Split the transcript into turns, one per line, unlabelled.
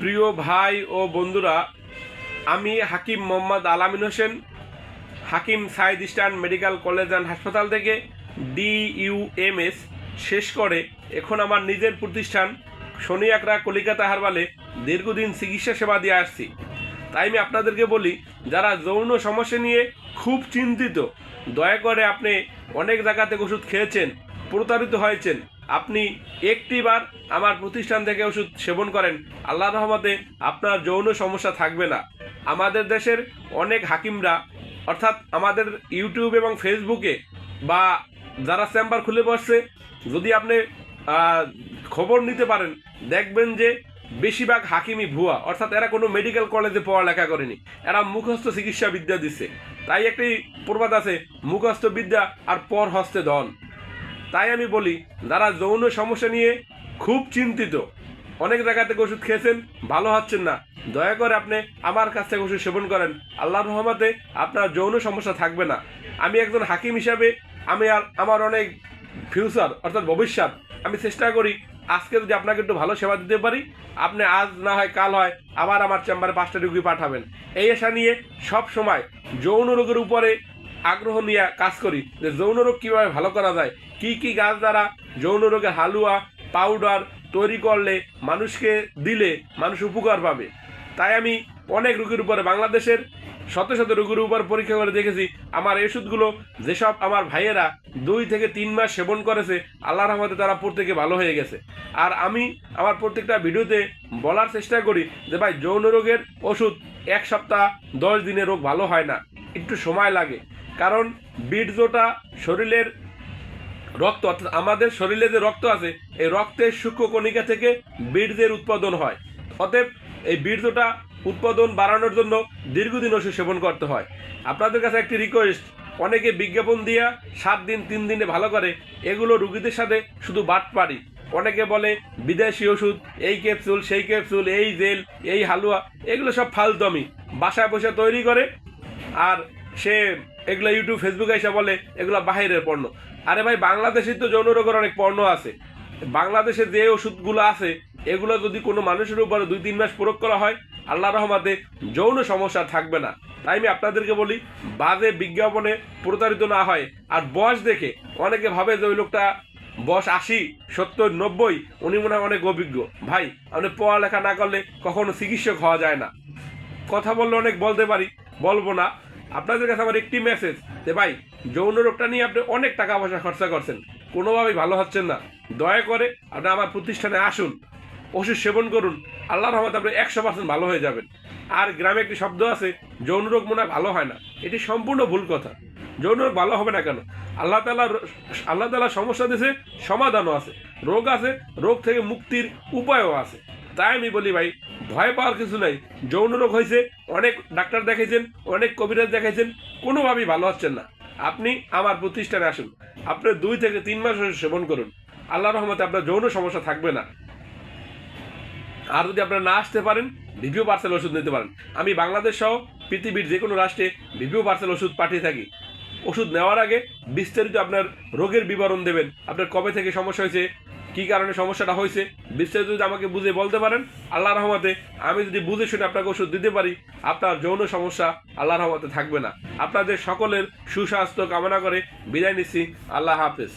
প্রিয় ভাই ও বন্ধুরা, আমি Hakim Mohammad Alamin Hossain, Hakim Said eastern medical college and হাসপাতাল থেকে ডিইউএমএস শেষ করে এখন আমার নিজের প্রতিষ্ঠান শনি আকরা কলিকাতা হারবালে দীর্ঘদিন চিকিৎসা সেবা দিয়ে আসছি। তাই আমি আপনাদেরকে বলি, যারা যৌন সমস্যা নিয়ে খুব চিন্তিত, দয়া করে আপনি অনেক জায়গাতে ওষুধ খেয়েছেন, প্রতারিত হয়েছেন আপনি একটিবার আমার প্রতিষ্ঠান থেকে ওষুধ সেবন করেন আল্লাহ রহমতে আপনার যৌন সমস্যা থাকবে না। আমাদের দেশের অনেক হাকিমরা, অর্থাৎ আমাদের ইউটিউব এবং ফেসবুকে বা যারা চেম্বার খুলে বসছে, যদি আপনি খবর নিতে পারেন, দেখবেন যে বেশিরভাগ হাকিমি ভুয়া। অর্থাৎ এরা কোনো মেডিকেল কলেজে পড়ালেখা করেনি। এরা মুখস্থ চিকিৎসা বিদ্যা দিচ্ছে। তাই একটি প্রবাদ আছে, মুখস্থ বিদ্যা আর পর হস্তে ধন। তাই আমি বলি, যারা যৌন সমস্যা নিয়ে খুব চিন্তিত, অনেক জায়গা থেকে ওষুধ খেয়েছেন, ভালো হচ্ছেন না, দয়া করে আপনি আমার কাছ থেকে ওষুধ সেবন করেন। আল্লাহর রহমতে আপনার যৌন সমস্যা থাকবে না। আমি একজন হাকিম হিসাবে আমি আর আমার অনেক ফিউচার অর্থাৎ ভবিষ্যৎ, আমি চেষ্টা করি আজকে যদি আপনাকে একটু ভালো সেবা দিতে পারি, আপনি আজ না হয় কাল হয় আবার আমার চেম্বারে পাঁচটা রুগী পাঠাবেন। এই আশা নিয়ে সব সময় যৌন রোগের উপরে আগ্রহ নিয়ে কাজ করি যে যৌন রোগ কীভাবে ভালো করা যায়, কি কি গাছ দ্বারা যৌন রোগের হালুয়া পাউডার তৈরি করলে মানুষকে দিলে মানুষ উপকার পাবে। তাই আমি অনেক রোগীর উপরে, বাংলাদেশের শত শত রোগীর উপর পরীক্ষা করে দেখেছি, আমার এই ওষুধগুলো যেসব আমার ভাইয়েরা দুই থেকে তিন মাস সেবন করেছে আল্লাহ রহমতে তারা প্রত্যেকে ভালো হয়ে গেছে। আর আমি আমার প্রত্যেকটা ভিডিওতে বলার চেষ্টা করি যে ভাই, যৌন রোগের ওষুধ এক সপ্তাহ দশ দিনে রোগ ভালো হয় না, একটু সময় লাগে। কারণ বীর্যটা শরীরের রক্ত, অর্থাৎ আমাদের শরীরে যে রক্ত আছে, এই রক্তের সূক্ষ্ম কণিকা থেকে বীর্যের উৎপাদন হয়। অতএব এই বীর্যটা উৎপাদন বাড়ানোর জন্য দীর্ঘদিন ওষুধ সেবন করতে হয়। আপনাদের কাছে একটি রিকোয়েস্ট অনেকে বিজ্ঞাপন দিয়া সাত দিন, তিন দিনে ভালো করে এগুলো রুগীদের সাথে শুধু বাট পারি অনেকে বলে, বিদেশি ওষুধ, এই ক্যাপসুল সেই ক্যাপসুল এই জেল, এই হালুয়া, এগুলো সব ফালতমি বাসায় বসে তৈরি করে, আর সে এগুলো ইউটিউব ফেসবুকে এসে বলে, এগুলো বাহিরের পণ্য। আরে ভাই বাংলাদেশে তো যৌন রোগের অনেক পণ্য আছে। বাংলাদেশে যে ওষুধগুলো আছে, এগুলো যদি কোনো মানুষের উপরে দুই, তিন মাস প্রয়োগ করা হয় আল্লাহ রহমাতে যৌন সমস্যা থাকবে না। তাই আমি আপনাদেরকে বলি, বাজে বিজ্ঞাপনে প্রতারিত না হয়। আর বয়স দেখে অনেকে ভাবে যে ওই লোকটা বয়স আশি, সত্তর, নব্বই, উনি মনে হয় অনেক অভিজ্ঞ। ভাই, আপনি পড়ালেখা না করলে কখনো চিকিৎসক হওয়া যায় না। কথা বললে অনেক বলতে পারি, বলব না। আপনাদের কাছে আমার একটি মেসেজ যে ভাই, যৌন রোগটা নিয়ে আপনি অনেক টাকা পয়সা খরচা করছেন। কোনোভাবেই ভালো হচ্ছেন না। দয়া করে আপনি আমার প্রতিষ্ঠানে আসুন, ওষুধ সেবন করুন, আল্লাহর রহমতে আপনি একশো পার্সেন্ট ভালো হয়ে যাবেন। আর গ্রামে একটি শব্দ আছে, যৌন রোগ মনে ভালো হয় না। এটি সম্পূর্ণ ভুল কথা। যৌন রোগ ভালো হবে না কেন? আল্লাহ তালা আল্লাহ তালা সমস্যা দিয়েছে, সমাধানও আছে। রোগ আছে, রোগ থেকে মুক্তির উপায়ও আছে। তাই আমি বলি ভাই ভয় পাওয়ার কিছু নাই। যৌন রোগ হয়েছে, অনেক ডাক্তার দেখাইছেন, অনেক কবিরাজ দেখাইছেন, কোনোভাবেই ভালো হচ্ছেন না। আপনি আমার প্রতিষ্ঠানে আসুন। আপনি দুই থেকে তিন মাস সেবন করুন। আল্লাহ রহমতে আপনার যৌন সমস্যা থাকবে না। আর যদি আপনারা না আসতে পারেন, ভিভিও পার্সেল ওষুধ নিতে পারেন। আমি বাংলাদেশ সহ পৃথিবীর যে কোনো রাষ্ট্রে ভিভিও পার্সেল ওষুধ পাঠিয়ে থাকি। ওষুধ নেওয়ার আগে বিস্তারিত আপনার রোগের বিবরণ দেবেন। আপনার কবে থেকে সমস্যা হয়েছে কী কারণে সমস্যাটা হয়েছে, বিস্তারিত যদি আমাকে বুঝে বলতে পারেন আল্লাহ রহমতে আমি যদি বুঝে শুনে আপনাকে ওষুধ দিতে পারি, আপনার যৌন সমস্যা আল্লাহ রহমতে থাকবে না। আপনাদের সকলের সুস্বাস্থ্য কামনা করে বিদায় নিচ্ছি। আল্লাহ হাফেজ।